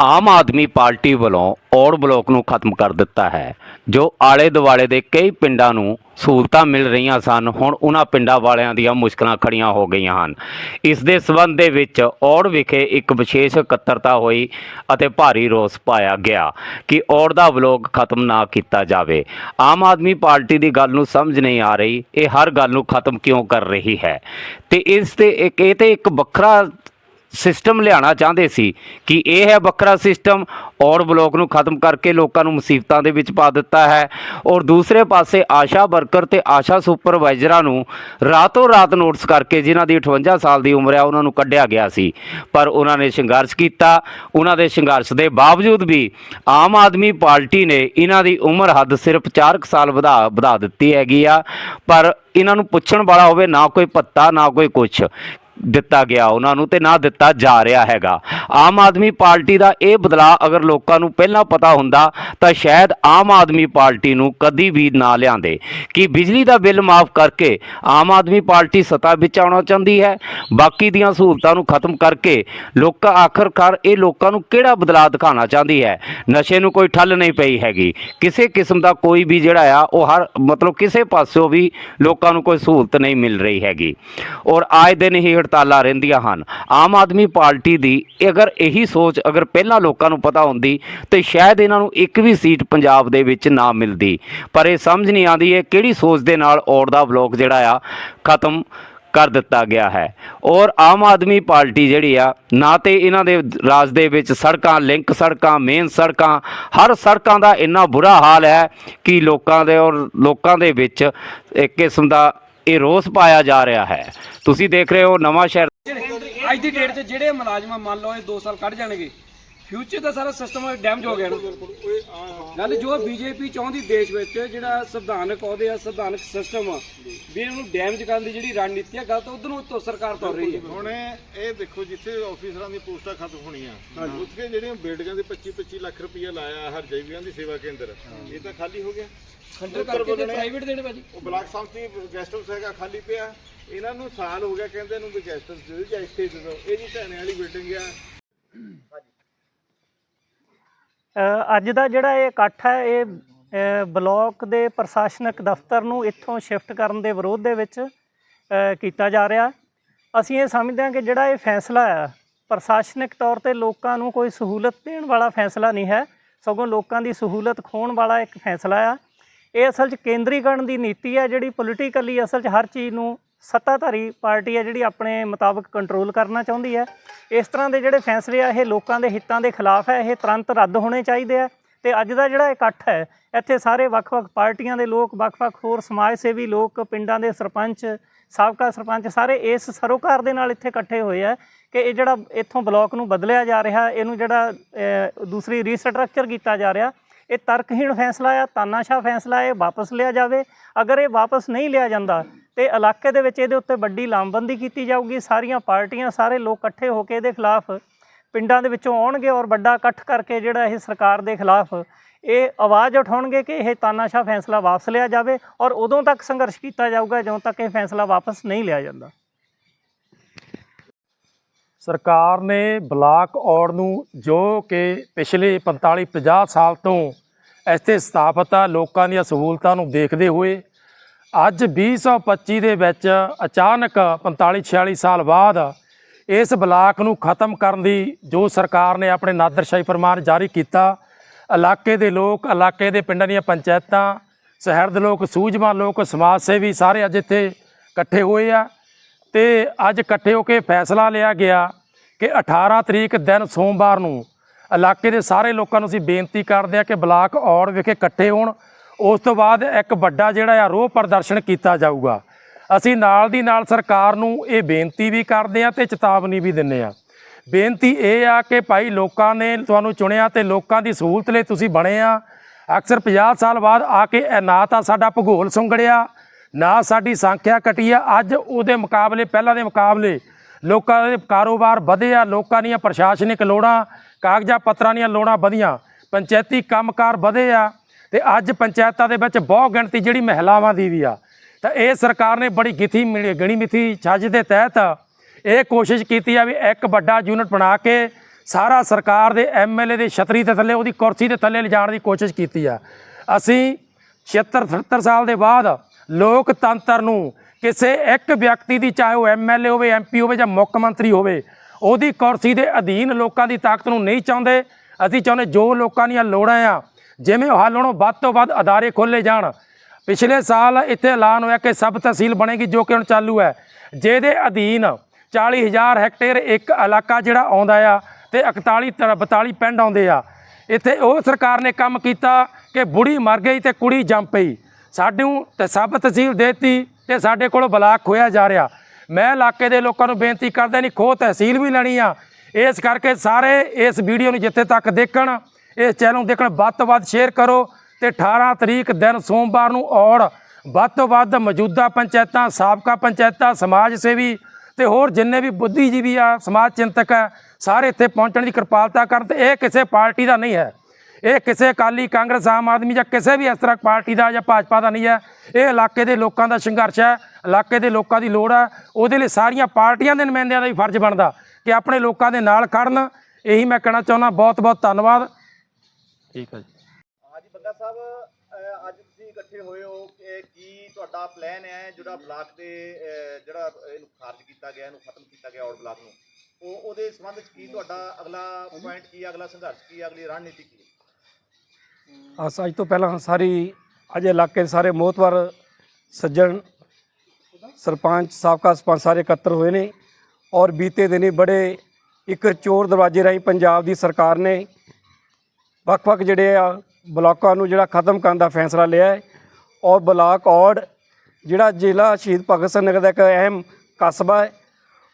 Aam Aadmi party ਵੱਲੋਂ ਔੜ block ਨੂੰ ਖਤਮ ਕਰ ਦਿੱਤਾ ਹੈ, ਜੋ ਆਲੇ ਦੁਆਲੇ ਦੇ ਕਈ ਪਿੰਡਾਂ ਨੂੰ ਸਹੂਲਤਾਂ ਮਿਲ ਰਹੀਆਂ ਸਨ, ਹੁਣ ਉਹਨਾਂ ਪਿੰਡਾਂ ਵਾਲਿਆਂ ਦੀਆਂ ਮੁਸ਼ਕਲਾਂ ਖੜੀਆਂ ਹੋ ਗਈਆਂ ਹਨ। ਇਸ ਦੇ ਸਬੰਧ ਦੇ ਵਿੱਚ ਔੜ ਵਿਖੇ ਇੱਕ ਵਿਸ਼ੇਸ਼ ਇਕੱਤਰਤਾ ਹੋਈ ਅਤੇ ਭਾਰੀ ਰੋਸ ਪਾਇਆ ਗਿਆ ਕਿ ਔੜ ਦਾ ਬਲੋਕ ਖਤਮ ਨਾ ਕੀਤਾ ਜਾਵੇ। ਆਮ ਆਦਮੀ ਪਾਰਟੀ ਦੀ ਗੱਲ ਨੂੰ ਸਮਝ ਨਹੀਂ ਆ ਰਹੀ, ਇਹ ਹਰ ਗੱਲ ਨੂੰ ਖਤਮ ਕਿਉਂ ਕਰ ਰਹੀ ਹੈ? ਤੇ ਇਸ ਤੇ ਇੱਕ, ਇਹ ਤੇ ਇੱਕ ਵੱਖਰਾ ਸਿਸਟਮ ਲਿਆਉਣਾ ਚਾਹੁੰਦੇ ਸੀ ਕਿ ਇਹ ਹੈ ਵੱਖਰਾ ਸਿਸਟਮ, ਔਰ ਬਲੋਕ ਨੂੰ ਖਤਮ ਕਰਕੇ ਲੋਕਾਂ ਨੂੰ ਮੁਸੀਬਤਾਂ ਦੇ ਵਿੱਚ ਪਾ ਦਿੱਤਾ ਹੈ। ਔਰ ਦੂਸਰੇ ਪਾਸੇ ਆਸ਼ਾ ਵਰਕਰ ਤੇ ਆਸ਼ਾ ਸੁਪਰਵਾਈਜ਼ਰਾਂ ਨੂੰ ਰਾਤੋਂ ਰਾਤ ਨੋਟਿਸ ਕਰਕੇ ਜਿਨ੍ਹਾਂ ਦੀ 58 ਸਾਲ ਦੀ ਉਮਰ ਹੈ, ਉਹਨਾਂ ਨੂੰ ਕੱਢਿਆ ਗਿਆ ਸੀ। ਪਰ ਉਹਨਾਂ ਨੇ ਸੰਘਰਸ਼ ਕੀਤਾ। ਉਹਨਾਂ ਦੇ ਸੰਘਰਸ਼ ਦੇ ਬਾਵਜੂਦ ਵੀ ਆਮ ਆਦਮੀ ਪਾਰਟੀ ਨੇ ਇਹਨਾਂ ਦੀ ਉਮਰ ਹੱਦ ਸਿਰਫ 4 ਸਾਲ ਵਧਾ ਵਧਾ ਦਿੱਤੀ ਹੈਗੀ ਆ। ਪਰ ਇਹਨਾਂ ਨੂੰ ਪੁੱਛਣ ਵਾਲਾ ਹੋਵੇ, ਨਾ ਕੋਈ ਪੱਤਾ ਨਾ ਕੋਈ ਕੁਛ। ਦਿੱਤਾ ਗਿਆ, ਉਹਨਾਂ ਨੂੰ ਤੇ ਨਾ ਦਿੱਤਾ ਜਾ ਰਿਹਾ ਹੈਗਾ। ਆਮ ਆਦਮੀ ਪਾਰਟੀ ਦਾ ਇਹ ਬਦਲਾਅ ਅਗਰ ਲੋਕਾਂ ਨੂੰ ਪਹਿਲਾਂ ਪਤਾ ਹੁੰਦਾ, ਤਾਂ ਸ਼ਾਇਦ ਆਮ ਆਦਮੀ ਪਾਰਟੀ ਨੂੰ ਕਦੀ ਵੀ ਨਾ ਲਿਆਂਦੇ। ਕਿ ਬਿਜਲੀ ਦਾ ਬਿੱਲ ਮਾਫ ਕਰਕੇ ਆਮ ਆਦਮੀ ਪਾਰਟੀ ਸੱਤਾ ਵਿੱਚ ਆਉਣਾ ਚਾਹੁੰਦੀ ਹੈ? ਬਾਕੀ ਦੀਆਂ ਸਹੂਲਤਾਂ ਨੂੰ ਖਤਮ ਕਰਕੇ ਲੋਕਾਂ, ਆਖਰਕਾਰ ਇਹ ਲੋਕਾਂ ਨੂੰ ਕਿਹੜਾ ਬਦਲਾਅ ਦਿਖਾਉਣਾ ਚਾਹੁੰਦੀ ਹੈ? ਨਸ਼ੇ ਨੂੰ ਕੋਈ ਠੱਲ ਨਹੀਂ ਪਈ ਹੈਗੀ। ਕਿਸੇ ਕਿਸਮ ਦਾ ਕੋਈ ਵੀ ਜਿਹੜਾ ਆ, ਉਹ ਹਰ ਮਤਲਬ ਕਿਸੇ ਪਾਸਿਓਂ ਵੀ ਲੋਕਾਂ ਨੂੰ ਕੋਈ ਸਹੂਲਤ ਨਹੀਂ ਮਿਲ ਰਹੀ ਹੈਗੀ। ਔਰ ਆਏ ਦਿਨ ਹੀ ਹੜਤਾਲਾਂ ਰਹਿੰਦੀਆਂ ਹਨ। ਆਮ ਆਦਮੀ ਪਾਰਟੀ ਦੀ ਅਗਰ ਇਹੀ ਸੋਚ ਅਗਰ ਪਹਿਲਾਂ ਲੋਕਾਂ ਨੂੰ ਪਤਾ ਹੁੰਦੀ ਤੇ ਸ਼ਾਇਦ ਇਹਨਾਂ ਨੂੰ ਇੱਕ ਵੀ ਸੀਟ ਪੰਜਾਬ ਦੇ ਵਿੱਚ ਨਾ ਮਿਲਦੀ। ਪਰ ਇਹ ਸਮਝ ਨਹੀਂ ਆਉਂਦੀ ਇਹ ਕਿਹੜੀ ਸੋਚ ਦੇ ਨਾਲ ਔਰ ਦਾ ਬਲੋਕ ਜਿਹੜਾ ਆ ਖਤਮ ਕਰ ਦਿੱਤਾ ਗਿਆ ਹੈ। ਔਰ ਆਮ ਆਦਮੀ ਪਾਰਟੀ ਜਿਹੜੀ ਆ, ਨਾ ਤੇ ਇਹਨਾਂ ਦੇ ਰਾਜ ਦੇ ਵਿੱਚ ਸੜਕਾਂ, ਲਿੰਕ ਸੜਕਾਂ, ਮੇਨ ਸੜਕਾਂ, ਹਰ ਸੜਕਾਂ ਦਾ ਇੰਨਾ ਬੁਰਾ ਹਾਲ ਹੈ ਕਿ ਲੋਕਾਂ ਦੇ ਔਰ ਲੋਕਾਂ ਦੇ ਵਿੱਚ ਇੱਕ ਕਿਸਮ ਦਾ ਇਹ ਰੋਸ ਪਾਇਆ ਜਾ ਰਿਹਾ ਹੈ। ਤੁਸੀਂ ਦੇਖ ਰਹੇ ਹੋ ਨਵਾਂ ਸ਼ਹਿਰ ਅੱਜ ਦੀ ਡੇਟ 'ਚ ਜਿਹੜੇ ਮੁਲਾਜ਼ਮਾਂ ਮੰਨ ਲਓ ਇਹ 2 ਸਾਲ ਕੱਢ ਜਾਣਗੇ ਫਿਊਚਰ ਦਾ ਸਾਰਾ ਸਿਸਟਮ ਡੈਮੇਜ ਹੋ ਗਿਆ ਨਾ। ਗੱਲ ਜੋ ਬੀਜੇਪੀ ਚਾਹੁੰਦੀ ਦੇਸ਼ ਵਿੱਚ ਜਿਹੜਾ ਸੰਵਿਧਾਨਕ ਅਹੁਦੇ ਆ ਸੰਵਿਧਾਨਕ ਸਿਸਟਮ ਆ ਵੀ ਇਹਨੂੰ ਡੈਮੇਜ ਕਰਨ ਦੀ ਜਿਹੜੀ ਰਣਨੀਤੀ ਆ ਗਲਤ ਉਧਰ ਨੂੰ ਉੱਤੋਂ ਸਰਕਾਰ ਤੁਰ ਰਹੀ ਹੈ। ਹੁਣ ਇਹ ਦੇਖੋ ਜਿੱਥੇ ਆਫੀਸਰਾਂ ਦੀ ਪੋਸਟਾਂ ਖਤਮ ਹੋਣੀਆਂ ਉੱਥੇ ਜਿਹੜੀਆਂ ਬਿਲਡਿੰਗਾਂ ਦੇ 25 25 ਲੱਖ ਰੁਪਈਆ ਲਾਇਆ ਹਰ ਜੈਵੀਆਂ ਦੀ ਸੇਵਾ ਕੇਂਦਰ ਇਹ ਤਾਂ ਖਾਲੀ ਹੋ ਗਿਆ। ਖੰਡਰ ਕਰਕੇ ਤੇ ਪ੍ਰਾਈਵੇਟ ਦੇਣੇ ਭਾਜੀ। ਉਹ ਬਲਾਕ ਸੰਮਤੀ ਗੈਸਟ ਹਾਊਸ ਹੈਗਾ ਖਾਲੀ ਪਿਆ। ਇਹਨਾਂ ਨੂੰ ਸਾਲ ਹੋ ਗਿਆ ਕਹਿੰਦੇ ਨੂੰ ਵੀ ਗੈਸਟ ਹਾਊਸ ਦੇ ਇੱਥੇ ਦੇ ਦਿਓ ਇਹ ਜੀ ਢਾਣੇ ਵਾਲੀ ਬਿਲਡਿੰਗ ਆ। ਅੱਜ ਦਾ ਜਿਹੜਾ ਇਹ ਇਕੱਠ ਹੈ ਇਹ ਅ, ਬਲਾਕ ਦੇ ਪ੍ਰਸ਼ਾਸਨਿਕ ਦਫ਼ਤਰ ਨੂੰ ਇੱਥੋਂ ਸ਼ਿਫਟ ਕਰਨ ਦੇ ਵਿਰੋਧ ਦੇ ਵਿੱਚ ਕੀਤਾ ਜਾ ਰਿਹਾ। ਅਸੀਂ ਇਹ ਸਮਝਦੇ ਹਾਂ ਕਿ ਜਿਹੜਾ ਇਹ ਫੈਸਲਾ ਹੈ ਪ੍ਰਸ਼ਾਸਨਿਕ ਤੌਰ ਤੇ ਲੋਕਾਂ ਨੂੰ ਕੋਈ ਸਹੂਲਤ ਦੇਣ ਵਾਲਾ ਫੈਸਲਾ ਨਹੀਂ ਹੈ ਸਗੋਂ ਲੋਕਾਂ ਦੀ ਸਹੂਲਤ ਖੋਣ ਵਾਲਾ ਇੱਕ ਫੈਸਲਾ ਆ। ਇਹ ਅਸਲ 'ਚ ਕੇਂਦਰੀਕਰਨ ਦੀ ਨੀਤੀ ਹੈ ਜਿਹੜੀ ਪੋਲੀਟੀਕਲੀ ਅਸਲ 'ਚ ਹਰ ਚੀਜ਼ ਨੂੰ ਸੱਤਾਧਾਰੀ ਪਾਰਟੀ ਹੈ ਜਿਹੜੀ ਆਪਣੇ ਮੁਤਾਬਕ ਕੰਟਰੋਲ ਕਰਨਾ ਚਾਹੁੰਦੀ ਹੈ। ਇਸ ਤਰ੍ਹਾਂ ਦੇ ਜਿਹੜੇ ਫੈਸਲੇ ਆ, ਇਹ ਲੋਕਾਂ ਦੇ ਹਿੱਤਾਂ ਦੇ ਖਿਲਾਫ ਹੈ। ਇਹ ਤੁਰੰਤ ਰੱਦ ਹੋਣੇ ਚਾਹੀਦੇ ਆ। ਤੇ ਅੱਜ ਦਾ ਜਿਹੜਾ ਇਕੱਠ ਹੈ, ਇੱਥੇ ਸਾਰੇ ਵੱਖ-ਵੱਖ ਪਾਰਟੀਆਂ ਦੇ ਲੋਕ, ਵੱਖ-ਵੱਖ ਹੋਰ ਸਮਾਜ ਸੇਵੀ ਲੋਕ, ਪਿੰਡਾਂ ਦੇ ਸਰਪੰਚ, ਸਾਬਕਾ ਸਰਪੰਚ, ਸਾਰੇ ਇਸ ਸਰੋਕਾਰ ਦੇ ਨਾਲ ਇੱਥੇ ਇਕੱਠੇ ਹੋਏ ਆ ਕਿ ਇਹ ਜਿਹੜਾ ਇੱਥੋਂ ਬਲਾਕ ਨੂੰ ਬਦਲਿਆ ਜਾ ਰਿਹਾ, ਇਹਨੂੰ ਜਿਹੜਾ ਦੂਸਰੀ ਰੀਸਟਰਕਚਰ ਕੀਤਾ ਜਾ ਰਿਹਾ, ਇਹ ਤਰਕਹੀਣ ਫੈਸਲਾ ਆ, ਤਾਨਾਸ਼ਾਹ ਫੈਸਲਾ ਹੈ ਇਹ ਵਾਪਸ ਲਿਆ ਜਾਵੇ। ਅਗਰ ਇਹ ਵਾਪਸ ਨਹੀਂ ਲਿਆ ਜਾਂਦਾ ਤੇ ਇਲਾਕੇ ਦੇ ਵਿੱਚ ਇਹਦੇ ਉੱਤੇ ਵੱਡੀ ਲਾਮਬੰਦੀ ਕੀਤੀ ਜਾਊਗੀ। ਸਾਰੀਆਂ ਪਾਰਟੀਆਂ, ਸਾਰੇ ਲੋਕ ਇਕੱਠੇ ਹੋ ਕੇ ਇਹਦੇ ਖਿਲਾਫ ਪਿੰਡਾਂ ਦੇ ਵਿੱਚੋਂ ਆਉਣਗੇ ਔਰ ਵੱਡਾ ਇਕੱਠ ਕਰਕੇ ਜਿਹੜਾ ਇਹ ਸਰਕਾਰ ਦੇ ਖਿਲਾਫ ਇਹ ਆਵਾਜ਼ ਉਠਾਉਣਗੇ ਕਿ ਇਹ ਤਾਨਾਸ਼ਾਹ ਫੈਸਲਾ ਵਾਪਸ ਲਿਆ ਜਾਵੇ ਔਰ ਉਦੋਂ ਤੱਕ ਸੰਘਰਸ਼ ਕੀਤਾ ਜਾਊਗਾ, ਜਦੋਂ ਤੱਕ ਇਹ ਫੈਸਲਾ ਵਾਪਸ ਨਹੀਂ ਲਿਆ ਜਾਂਦਾ। ਸਰਕਾਰ ਨੇ ਬਲਾਕ ਔੜ ਨੂੰ ਜੋ ਕਿ ਪਿਛਲੇ 45 50 ਸਾਲ ਤੋਂ ਇੱਥੇ ਸਥਾਪਿਤ ਆ, ਲੋਕਾਂ ਦੀਆਂ ਸਹੂਲਤਾਂ ਨੂੰ ਦੇਖਦੇ ਹੋਏ ਅੱਜ 2025 ਦੇ ਵਿੱਚ ਅਚਾਨਕ 45 46 ਸਾਲ ਬਾਅਦ ਇਸ ਬਲਾਕ ਨੂੰ ਖਤਮ ਕਰਨ ਦੀ ਜੋ ਸਰਕਾਰ ਨੇ ਆਪਣੇ ਨਾਦਰਸ਼ਾਹੀ ਫਰਮਾਨ ਜਾਰੀ ਕੀਤਾ, ਇਲਾਕੇ ਦੇ ਲੋਕ, ਇਲਾਕੇ ਦੇ ਪਿੰਡਾਂ ਦੀਆਂ ਪੰਚਾਇਤਾਂ, ਸ਼ਹਿਰ ਦੇ ਲੋਕ, ਸੂਝਵਾਨ ਲੋਕ, ਸਮਾਜ ਸੇਵੀ ਸਾਰੇ ਅੱਜ ਇੱਥੇ ਇਕੱਠੇ ਹੋਏ ਆ ਤੇ ਅੱਜ ਇਕੱਠੇ ਹੋ ਕੇ ਫੈਸਲਾ ਲਿਆ ਗਿਆ ਕਿ 18 ਤਰੀਕ ਦਿਨ ਸੋਮਵਾਰ ਨੂੰ ਇਲਾਕੇ ਦੇ ਸਾਰੇ ਲੋਕਾਂ ਨੂੰ ਅਸੀਂ ਬੇਨਤੀ ਕਰਦੇ ਆ ਕਿ ਬਲਾਕ ਔੜ ਵਿਖੇ ਇਕੱਠੇ ਹੋਣ ਉਸ ਤੋਂ ਬਾਅਦ ਇੱਕ ਵੱਡਾ ਜਿਹੜਾ ਆ ਰੋਹ ਪ੍ਰਦਰਸ਼ਨ ਕੀਤਾ ਜਾਊਗਾ। ਅਸੀਂ ਨਾਲ ਦੀ ਨਾਲ ਸਰਕਾਰ ਨੂੰ ਇਹ ਬੇਨਤੀ ਵੀ ਕਰਦੇ ਆ ਤੇ ਚੇਤਾਵਨੀ ਵੀ ਦਿੰਨੇ ਆ ਬੇਨਤੀ ਇਹ ਆ ਕਿ ਭਾਈ ਲੋਕਾਂ ਨੇ ਤੁਹਾਨੂੰ ਚੁਣਿਆ ਤੇ ਲੋਕਾਂ ਦੀ ਸਹੂਲਤ ਲਈ ਤੁਸੀਂ ਬਣੇ ਆ। ਅਕਸਰ 50 ਸਾਲ ਬਾਅਦ ਆ ਕੇ ਇਹ ਨਾ ਤਾਂ ਸਾਡਾ ਭੂਗੋਲ ਸੁੰਗੜਿਆ, ਨਾ ਸਾਡੀ ਸੰਖਿਆ ਘਟੀ ਆ। ਅੱਜ ਉਹਦੇ ਮੁਕਾਬਲੇ, ਪਹਿਲਾਂ ਦੇ ਮੁਕਾਬਲੇ ਲੋਕਾਂ ਦੇ ਕਾਰੋਬਾਰ ਵਧੇ ਆ, ਲੋਕਾਂ ਦੀਆਂ ਪ੍ਰਸ਼ਾਸਨਿਕ ਲੋੜਾਂ, ਕਾਗਜ਼ਾਂ ਪੱਤਰਾਂ ਦੀਆਂ ਲੋੜਾਂ ਵਧੀਆਂ, ਪੰਚਾਇਤੀ ਕੰਮਕਾਰ ਵਧੇ ਆ। ਤੇ ਅੱਜ ਪੰਚਾਇਤਾਂ ਦੇ ਵਿੱਚ ਬਹੁਤ ਗਿਣਤੀ ਜਿਹੜੀ ਮਹਿਲਾਵਾਂ ਦੀ ਵੀ ਆ। ਤਾਂ ਇਹ ਸਰਕਾਰ ਨੇ ਬੜੀ ਗਿਥੀ ਮਿਲੀ- ਗਣੀ ਮਿਥੀ ਛੱਜ ਦੇ ਤਹਿਤ ਇਹ ਕੋਸ਼ਿਸ਼ ਕੀਤੀ ਆ ਵੀ ਇੱਕ ਵੱਡਾ ਯੂਨਿਟ ਬਣਾ ਕੇ ਸਾਰਾ ਸਰਕਾਰ ਦੇ ਐਮਐਲਏ ਦੇ ਛਤਰੀ ਦੇ ਥੱਲੇ, ਉਹਦੀ ਕੁਰਸੀ ਦੇ ਥੱਲੇ ਲਿਜਾਣ ਦੀ ਕੋਸ਼ਿਸ਼ ਕੀਤੀ ਆ। ਅਸੀਂ 76 77 ਸਾਲ ਦੇ ਬਾਅਦ ਲੋਕਤੰਤਰ ਨੂੰ ਕਿਸੇ ਇੱਕ ਵਿਅਕਤੀ ਦੀ, ਚਾਹੇ ਉਹ ਐਮਐਲਏ ਹੋਵੇ, ਐਮਪੀ ਹੋਵੇ ਜਾਂ ਮੁੱਖ ਮੰਤਰੀ ਹੋਵੇ, ਉਹਦੀ ਕੁਰਸੀ ਦੇ ਅਧੀਨ ਲੋਕਾਂ ਦੀ ਤਾਕਤ ਨੂੰ ਨਹੀਂ ਚਾਹੁੰਦੇ। ਅਸੀਂ ਚਾਹੁੰਦੇ ਜੋ ਲੋਕਾਂ ਦੀਆਂ ਲੋੜਾਂ ਆ ਜਿਵੇਂ ਉਹ ਹੱਲ ਹੋਣੋਂ ਵੱਧ ਤੋਂ ਵੱਧ ਅਦਾਰੇ ਖੋਲੇ ਜਾਣ। ਪਿਛਲੇ ਸਾਲ ਇੱਥੇ ਐਲਾਨ ਹੋਇਆ ਕਿ ਸਬ ਤਹਿਸੀਲ ਬਣੇਗੀ, ਜੋ ਕਿ ਹੁਣ ਚਾਲੂ ਹੈ। ਜਿਹਦੇ ਅਧੀਨ 40000 ਹੈਕਟੇਅਰ ਇੱਕ ਇਲਾਕਾ ਜਿਹੜਾ ਆਉਂਦਾ ਆ ਤੇ 41 ਤ- 42 ਪਿੰਡ ਆਉਂਦੇ ਆ। ਇੱਥੇ ਉਹ ਸਰਕਾਰ ਨੇ ਕੰਮ ਕੀਤਾ ਕਿ ਬੁੜੀ ਮਰ ਗਈ ਤੇ ਕੁੜੀ ਜੰਮ ਪਈ। ਸਾਨੂੰ ਤੇ ਸਬ ਤਹਿਸੀਲ ਦੇਤੀ ਤੇ ਸਾਡੇ ਕੋਲ ਬਲਾਕ ਖੋਇਆ ਜਾ ਰਿਹਾ। ਮੈਂ ਇਲਾਕੇ ਦੇ ਲੋਕਾਂ ਨੂੰ ਬੇਨਤੀ ਕਰਦਾ ਨਹੀਂ ਖੋ ਤਹਿਸੀਲ ਵੀ ਲੈਣੀ ਆ। ਇਸ ਕਰਕੇ ਸਾਰੇ ਇਸ ਵੀਡੀਓ ਨੂੰ ਜਿੱਥੇ ਤੱਕ ਦੇਖਣ ਇਸ ਚੈਨਲ ਨੂੰ ਦੇਖਣ ਵੱਧ ਤੋਂ ਵੱਧ ਸ਼ੇਅਰ ਕਰੋ ਤੇ 18 ਤਰੀਕ ਦਿਨ ਸੋਮਵਾਰ ਨੂੰ ਔਰ ਵੱਧ ਤੋਂ ਵੱਧ ਮੌਜੂਦਾ ਪੰਚਾਇਤਾਂ, ਸਾਬਕਾ ਪੰਚਾਇਤਾਂ, ਸਮਾਜ ਸੇਵੀ ਤੇ ਹੋਰ ਜਿੰਨੇ ਵੀ ਬੁੱਧੀਜੀਵੀ ਆ, ਸਮਾਜ ਚਿੰਤਕ ਆ, ਸਾਰੇ ਇੱਥੇ ਪਹੁੰਚਣ ਦੀ ਕਿਰਪਾਲਤਾ ਕਰਨ ਤੇ ਇਹ ਕਿਸੇ ਪਾਰਟੀ ਦਾ ਨਹੀਂ ਹੈ। ਇਹ ਕਿਸੇ ਅਕਾਲੀ ਕਾਂਗਰਸ, ਆਮ ਆਦਮੀ ਜਾਂ ਕਿਸੇ ਵੀ ਇਸ ਤਰ੍ਹਾਂ ਪਾਰਟੀ ਦਾ ਜਾਂ ਭਾਜਪਾ ਦਾ ਨਹੀਂ ਹੈ। ਇਹ ਇਲਾਕੇ ਦੇ ਲੋਕਾਂ ਦਾ ਸੰਘਰਸ਼ ਹੈ, ਇਲਾਕੇ ਦੇ ਲੋਕਾਂ ਦੀ ਲੋੜ ਹੈ। ਉਹਦੇ ਲਈ ਸਾਰੀਆਂ ਪਾਰਟੀਆਂ ਦੇ ਨੁਮਾਇੰਦਿਆਂ ਦਾ ਵੀ ਫਰਜ਼ ਬਣਦਾ ਕਿ ਆਪਣੇ ਲੋਕਾਂ ਦੇ ਨਾਲ ਖੜਨ। ਇਹੀ ਮੈਂ ਕਹਿਣਾ ਚਾਹੁੰਦਾ ਬਹੁਤ ਬਹੁਤ ਧੰਨਵਾਦ। ਠੀਕ ਹੈ ਜੀ। ਹਾਂਜੀ ਬੱਗਾ ਸਾਹਿਬ ਅਹ ਅੱਜ ਤੁਸੀਂ ਇਕੱਠੇ ਹੋਏ ਹੋ ਕਿ ਕੀ ਤੁਹਾਡਾ ਪਲਾਨ ਹੈ ਜਿਹੜਾ ਬਲਾਕ ਦੇ ਅਹ ਜਿਹੜਾ ਇਹਨੂੰ ਖਾਰਜ ਕੀਤਾ ਗਿਆ ਇਹਨੂੰ ਖਤਮ ਕੀਤਾ ਗਿਆ ਔਰ ਬਲਾਕ ਨੂੰ? ਉਹ ਉਹਦੇ ਸੰਬੰਧ ਵਿੱਚ ਕੀ ਤੁਹਾਡਾ ਅਗਲਾ ਪੁਆਇੰਟ ਕੀ ਹੈ, ਅਗਲਾ ਸੰਘਰਸ਼ ਕੀ ਹੈ, ਅਗਲੀ ਰਣਨੀਤੀ ਕੀ ਹੈ? ਅਸ ਅੱਜ ਤੋਂ ਪਹਿਲਾਂ ਸਾਰੀ ਅੱਜ ਇਲਾਕੇ ਦੇ ਸਾਰੇ ਮੋਹਤਵਰ ਸੱਜਣ ਸਰਪੰਚ ਸਾਬਕਾ ਸਰਪੰਚ ਸਾਰੇ ਇਕੱਤਰ ਹੋਏ ਨੇ ਔਰ ਬੀਤੇ ਦਿਨੀ ਬੜੇ ਇੱਕ ਚੋਰ ਦਰਵਾਜ਼ੇ ਰਾਹੀਂ ਪੰਜਾਬ ਦੀ ਸਰਕਾਰ ਨੇ ਵੱਖ-ਵੱਖ ਜਿਹੜੇ ਆ ਬਲਾਕਾਂ ਨੂੰ ਜਿਹੜਾ ਖਤਮ ਕਰਨ ਦਾ ਫੈਸਲਾ ਲਿਆ ਹੈ। ਔਰ ਬਲਾਕ ਔੜ, ਜਿਹੜਾ ਜ਼ਿਲ੍ਹਾ ਸ਼ਹੀਦ ਭਗਤ ਸਿੰਘ ਨਗਰ ਦਾ ਇੱਕ ਅਹਿਮ ਕਸਬਾ ਹੈ,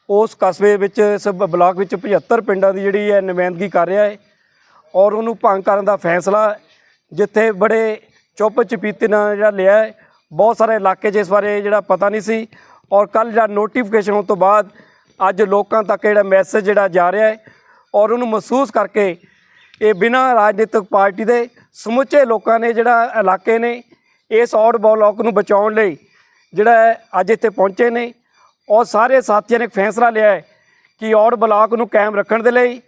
ਉਸ ਕਸਬੇ ਵਿੱਚ, ਇਸ ਬਲਾਕ ਵਿੱਚ 75 ਪਿੰਡਾਂ ਦੀ ਜਿਹੜੀ ਹੈ ਨੁਮਾਇੰਦਗੀ ਕਰ ਰਿਹਾ ਹੈ। ਔਰ ਉਹਨੂੰ ਭੰਗ ਕਰਨ ਦਾ ਫੈਸਲਾ ਜਿੱਥੇ ਬੜੇ ਚੁੱਪ ਚਪੀਤੇ ਨਾਲ ਜਿਹੜਾ ਲਿਆ ਹੈ। ਬਹੁਤ ਸਾਰੇ ਇਲਾਕੇ 'ਚ ਇਸ ਬਾਰੇ ਜਿਹੜਾ ਪਤਾ ਨਹੀਂ ਸੀ। ਔਰ ਕੱਲ ਜਿਹੜਾ ਨੋਟੀਫਿਕੇਸ਼ਨ ਹੋਣ ਤੋਂ ਬਾਅਦ ਅੱਜ ਲੋਕਾਂ ਤੱਕ ਜਿਹੜਾ ਮੈਸੇਜ ਜਿਹੜਾ ਜਾ ਰਿਹਾ ਹੈ। ਔਰ ਉਹਨੂੰ ਮਹਿਸੂਸ ਕਰਕੇ ਇਹ ਬਿਨਾਂ ਰਾਜਨੀਤਿਕ ਪਾਰਟੀ ਦੇ ਸਮੁੱਚੇ ਲੋਕਾਂ ਨੇ ਜਿਹੜਾ ਇਲਾਕੇ ਨੇ ਇਸ ਔੜ ਬਲਾਕ ਨੂੰ ਬਚਾਉਣ ਲਈ ਜਿਹੜਾ ਹੈ ਅੱਜ ਇੱਥੇ ਪਹੁੰਚੇ ਨੇ ਔਰ ਸਾਰੇ ਸਾਥੀਆਂ ਨੇ ਫੈਸਲਾ ਲਿਆ ਹੈ ਕਿ ਔੜ ਬਲਾਕ ਨੂੰ ਕਾਇਮ ਰੱਖਣ ਦੇ ਲਈ,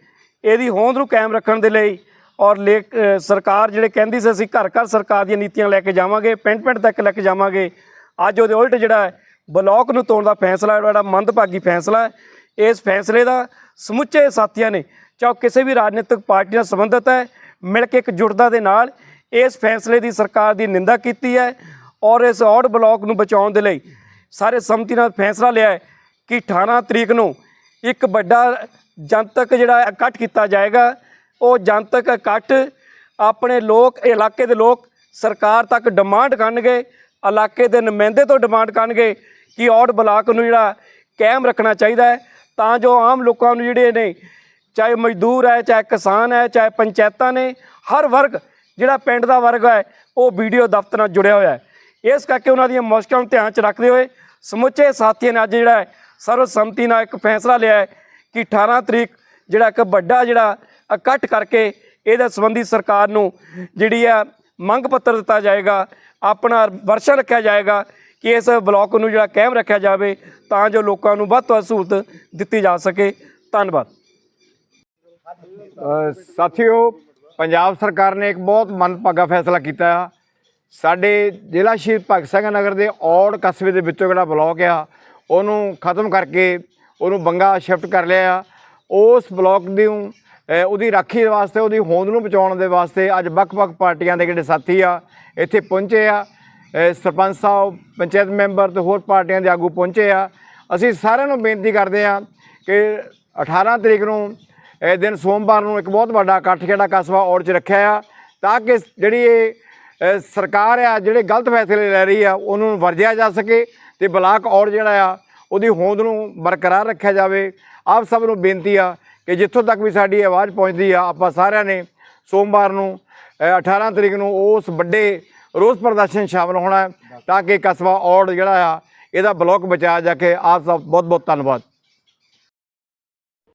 ਇਹਦੀ ਹੋਂਦ ਨੂੰ ਕਾਇਮ ਰੱਖਣ ਦੇ ਲਈ ਔਰ ਲੇਕ ਸਰਕਾਰ ਜਿਹੜੇ ਕਹਿੰਦੀ ਸੀ, ਅਸੀਂ ਘਰ ਘਰ ਸਰਕਾਰ ਦੀਆਂ ਨੀਤੀਆਂ ਲੈ ਕੇ ਜਾਵਾਂਗੇ, ਪਿੰਡ ਪਿੰਡ ਤੱਕ ਲੈ ਕੇ ਜਾਵਾਂਗੇ, ਅੱਜ ਉਹਦੇ ਉਲਟ ਜਿਹੜਾ ਹੈ ਬਲਾਕ ਨੂੰ ਤੋੜਨ ਦਾ ਫੈਸਲਾ ਜਿਹੜਾ ਮੰਦਭਾਗੀ ਫੈਸਲਾ ਇਸ ਫੈਸਲੇ ਦਾ ਸਮੁੱਚੇ ਸਾਥੀਆਂ ਨੇ ਚਾਹੇ ਉਹ ਕਿਸੇ ਵੀ ਰਾਜਨੀਤਿਕ ਪਾਰਟੀ ਨਾਲ ਸੰਬੰਧਿਤ ਹੈ, ਮਿਲ ਕੇ ਇੱਕ ਜੁੜਦਾ ਦੇ ਨਾਲ ਇਸ ਫੈਸਲੇ ਦੀ ਸਰਕਾਰ ਦੀ ਨਿੰਦਾ ਕੀਤੀ ਹੈ ਔਰ ਇਸ ਔੜ ਬਲਾਕ ਨੂੰ ਬਚਾਉਣ ਦੇ ਲਈ ਸਾਰੇ ਸੰਮਤੀ ਨਾਲ ਫੈਸਲਾ ਲਿਆ ਹੈ ਕਿ 18 ਤਰੀਕ ਨੂੰ ਇੱਕ ਵੱਡਾ ਜਨਤਕ ਜਿਹੜਾ ਇਕੱਠ ਕੀਤਾ ਜਾਏਗਾ। ਉਹ ਜਨਤਕ ਇਕੱਠ ਆਪਣੇ ਲੋਕ, ਇਲਾਕੇ ਦੇ ਲੋਕ ਸਰਕਾਰ ਤੱਕ ਡਿਮਾਂਡ ਕਰਨਗੇ, ਇਲਾਕੇ ਦੇ ਨੁਮਾਇੰਦੇ ਤੋਂ ਡਿਮਾਂਡ ਕਰਨਗੇ ਕਿ ਔੜ ਬਲਾਕ ਨੂੰ ਜਿਹੜਾ ਕਾਇਮ ਰੱਖਣਾ ਚਾਹੀਦਾ ਹੈ ਤਾਂ ਜੋ ਆਮ ਲੋਕਾਂ ਨੂੰ ਜਿਹੜੇ ਨੇ ਚਾਹੇ ਮਜ਼ਦੂਰ ਹੈ, ਚਾਹੇ ਕਿਸਾਨ ਹੈ, ਚਾਹੇ ਪੰਚਾਇਤਾਂ ਨੇ, ਹਰ ਵਰਗ ਜਿਹੜਾ ਪਿੰਡ ਦਾ ਵਰਗ ਹੈ, ਉਹ ਵੀਡੀਓ ਦਫ਼ਤਰ ਨਾਲ ਜੁੜਿਆ ਹੋਇਆ ਹੈ। ਇਸ ਕਰਕੇ ਉਹਨਾਂ ਦੀਆਂ ਮੁਸ਼ਕਲਾਂ ਨੂੰ ਧਿਆਨ 'ਚ ਰੱਖਦੇ ਹੋਏ ਸਮੁੱਚੇ ਸਾਥੀਆਂ ਨੇ ਅੱਜ ਜਿਹੜਾ ਹੈ ਸਰਵਸੰਮਤੀ ਨਾਲ ਇੱਕ ਫੈਸਲਾ ਲਿਆ ਹੈ ਕਿ 18 ਤਰੀਕ ਜਿਹੜਾ ਇੱਕ ਵੱਡਾ ਜਿਹੜਾ ਇਕੱਠ ਕਰਕੇ ਇਹਦੇ ਸੰਬੰਧੀ ਸਰਕਾਰ ਨੂੰ ਜਿਹੜੀ ਆ ਮੰਗ ਪੱਤਰ ਦਿੱਤਾ ਜਾਏਗਾ, ਆਪਣਾ ਵਰਸ਼ਨ ਰੱਖਿਆ ਜਾਏਗਾ ਕਿ ਇਸ ਬਲਾਕ ਨੂੰ ਜਿਹੜਾ ਕਾਇਮ ਰੱਖਿਆ ਜਾਵੇ ਤਾਂ ਜੋ ਲੋਕਾਂ ਨੂੰ ਵੱਧ ਤੋਂ ਵੱਧ ਸਹੂਲਤ ਦਿੱਤੀ ਜਾ ਸਕੇ। ਧੰਨਵਾਦ। ਸਾਥੀਓ, ਪੰਜਾਬ ਸਰਕਾਰ ਨੇ ਇੱਕ ਬਹੁਤ ਮੰਦਭਾਗਾ ਫੈਸਲਾ ਕੀਤਾ ਆ। ਸਾਡੇ ਜ਼ਿਲ੍ਹਾ ਸ਼ਹੀਦ ਭਗਤ ਸਿੰਘ ਨਗਰ ਦੇ ਔੜ ਕਸਬੇ ਦੇ ਵਿੱਚੋਂ ਜਿਹੜਾ ਬਲਾਕ ਆ, ਉਹਨੂੰ ਖਤਮ ਕਰਕੇ ਉਹਨੂੰ ਬੰਗਾ ਸ਼ਿਫਟ ਕਰ ਲਿਆ ਆ। ਉਸ ਬਲਾਕ ਦੀ ਉਹਦੀ ਰਾਖੀ ਵਾਸਤੇ, ਉਹਦੀ ਹੋਂਦ ਨੂੰ ਬਚਾਉਣ ਦੇ ਵਾਸਤੇ ਅੱਜ ਵੱਖ-ਵੱਖ ਪਾਰਟੀਆਂ ਦੇ ਜਿਹੜੇ ਸਾਥੀ ਆ, ਇੱਥੇ ਪਹੁੰਚੇ ਆ। ਸਰਪੰਚ ਸਾਹਿਬ, ਪੰਚਾਇਤ ਮੈਂਬਰ ਤੇ ਹੋਰ ਪਾਰਟੀਆਂ ਦੇ ਆਗੂ ਪਹੁੰਚੇ ਆ। ਅਸੀਂ ਸਾਰਿਆਂ ਨੂੰ ਬੇਨਤੀ ਕਰਦੇ ਆ ਕਿ 18 ਤਰੀਕ ਨੂੰ ਇਹ ਦਿਨ ਸੋਮਵਾਰ ਨੂੰ ਇੱਕ ਬਹੁਤ ਵੱਡਾ ਇਕੱਠ ਜਿਹੜਾ ਕਸਬਾ ਔੜ 'ਚ ਰੱਖਿਆ ਆ ਤਾਂ ਕਿ ਜਿਹੜੀ ਇਹ ਸਰਕਾਰ ਆ ਜਿਹੜੇ ਗਲਤ ਫੈਸਲੇ ਲੈ ਰਹੀ ਆ ਉਹਨੂੰ ਵਰਜਿਆ ਜਾ ਸਕੇ ਤੇ ਬਲਾਕ ਔੜ ਜਿਹੜਾ ਆ ਉਹਦੀ ਹੋਂਦ ਨੂੰ ਬਰਕਰਾਰ ਰੱਖਿਆ ਜਾਵੇ। ਆਪ ਸਭ ਨੂੰ ਬੇਨਤੀ ਆ ਕਿ ਜਿੱਥੋਂ ਤੱਕ ਵੀ ਸਾਡੀ ਆਵਾਜ਼ ਪਹੁੰਚਦੀ ਆ ਆਪਾਂ ਸਾਰਿਆਂ ਨੇ ਸੋਮਵਾਰ ਨੂੰ ਅ, 18 ਤਰੀਕ ਨੂੰ ਉਸ ਵੱਡੇ ਰੋਸ ਪ੍ਰਦਰਸ਼ਨ ਸ਼ਾਮਲ ਹੋਣਾ ਤਾਂ ਕਿ ਕਸਬਾ ਔੜ ਜਿਹੜਾ ਆ ਇਹਦਾ ਬਲਾਕ ਬਚਾਇਆ ਜਾ ਕੇ ਆਪ ਸਭ ਬਹੁਤ ਬਹੁਤ ਧੰਨਵਾਦ।